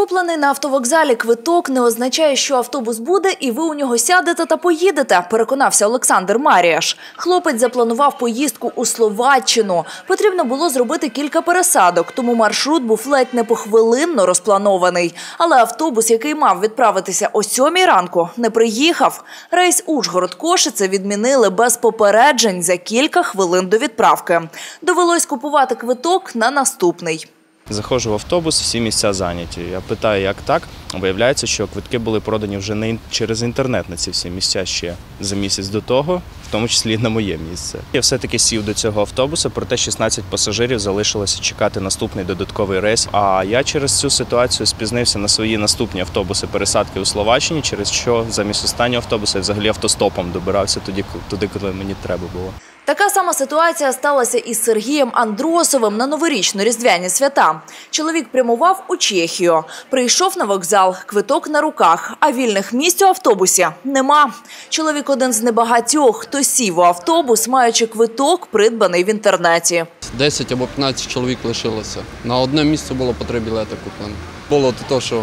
Куплений на автовокзалі квиток не означає, що автобус буде, і ви у нього сядете та поїдете. Переконався Олександр Маріаш. Хлопець запланував поїздку у Словаччину. Потрібно було зробити кілька пересадок, тому маршрут був ледь не похвилинно розпланований. Але автобус, який мав відправитися о сьомій ранку, не приїхав. Рейс Ужгород-Кошице відмінили без попереджень за кілька хвилин до відправки. Довелось купувати квиток на наступний. Заходжу в автобус, всі місця зайняті. Я питаю, як так. Виявляється, що квитки були продані вже не через інтернет на ці всі місця ще за місяць до того, в тому числі на моє місце. Я все-таки сів до цього автобуса, проте 16 пасажирів залишилося чекати наступний додатковий рейс. А я через цю ситуацію спізнився на свої наступні автобуси пересадки у Словаччині, через що замість останнього автобуса я взагалі автостопом добирався тоді, туди, коли мені треба було. Така ситуація сталася із Сергієм Андросовим на новорічно-різдвяні свята. Чоловік прямував у Чехію. Прийшов на вокзал, квиток на руках, а вільних місць у автобусі нема. Чоловік один з небагатьох, хто сів у автобус, маючи квиток, придбаний в інтернеті. 10 або 15 чоловік лишилося. На одне місце було по три білети куплено. Було те, що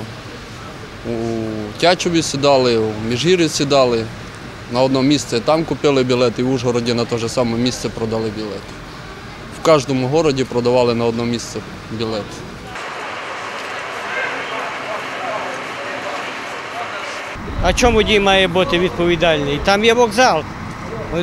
у Тячові сідали, у Міжгір'ї сідали. На одне місце там купили білети, і в Ужгороді на те ж саме місце продали білети. В кожному городі продавали на одне місце білети. А чому дій має бути відповідальний? Там є вокзал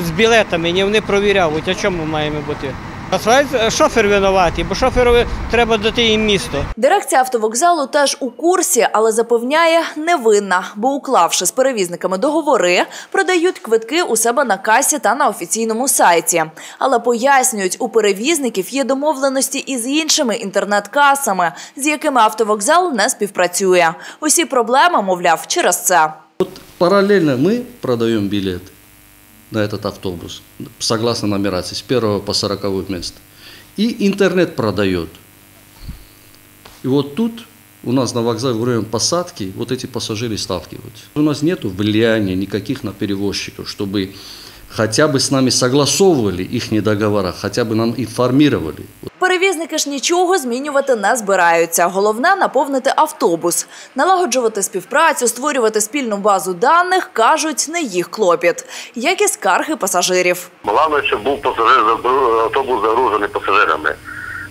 з білетами, вони провіряють. А чому маємо бути? Насправді шофер винуватий, бо шоферові треба дати їм місто. Дирекція автовокзалу теж у курсі, але запевняє невинна, бо уклавши з перевізниками договори, продають квитки у себе на касі та на офіційному сайті. Але пояснюють, у перевізників є домовленості із іншими інтернет-касами, з якими автовокзал не співпрацює. Усі проблеми, мовляв, через це. Вот параллельно мы продаем билет на этот автобус, согласно нумерации, с первого по сороковое место. И интернет продает. И вот тут у нас на вокзале во время посадки вот эти пассажиры сталкиваются. У нас нет влияния никаких на перевозчиков, чтобы хотя бы с нами согласовывали их договора, хотя бы нам информировали. Перевізники ж нічого змінювати не збираються. Головне наповнити автобус, налагоджувати співпрацю, створювати спільну базу даних кажуть не їх клопіт, як і скарги пасажирів. Головне, щоб був пасажир автобус загружений пасажирами.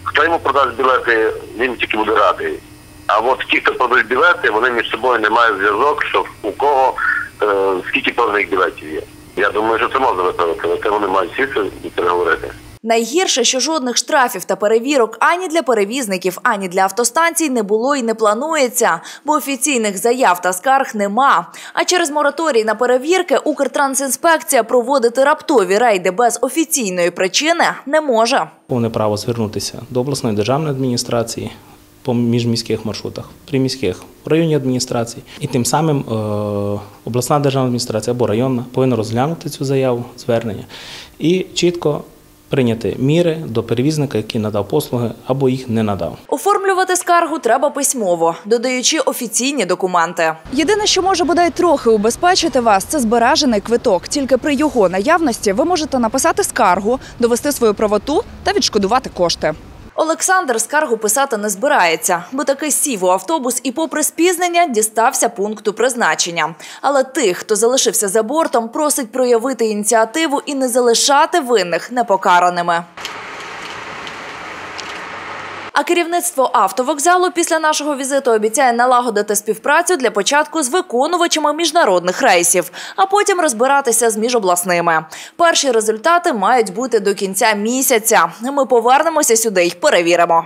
Хто йому продасть білети, він тільки буде радий. А от ті, хто продають білети, вони між собою не мають зв'язок, що у кого е, скільки проданих білетів є. Я думаю, що це можна виправити, але це вони мають сісти і переговорити. Найгірше, що жодних штрафів та перевірок ані для перевізників, ані для автостанцій не було і не планується, бо офіційних заяв та скарг нема. А через мораторій на перевірки Укртрансінспекція проводити раптові рейди без офіційної причини не може. повне право звернутися до обласної державної адміністрації по міжміських маршрутах, приміських в районній адміністрації. І тим самим е, обласна державна адміністрація або районна повинна розглянути цю заяву, звернення і чітко прийняти міри до перевізника, який надав послуги або їх не надав. Оформлювати скаргу треба письмово, додаючи офіційні документи. Єдине, що може бодай трохи убезпечити вас, це збережений квиток. Тільки при його наявності ви можете написати скаргу, довести свою правоту та відшкодувати кошти. Олександр скаргу писати не збирається, бо таки сів у автобус і, попри спізнення, дістався пункту призначення. Але тих, хто залишився за бортом, просить проявити ініціативу і не залишати винних непокараними. А керівництво автовокзалу після нашого візиту обіцяє налагодити співпрацю для початку з виконувачами міжнародних рейсів, а потім розбиратися з міжобласними. Перші результати мають бути до кінця місяця. Ми повернемося сюди й перевіримо.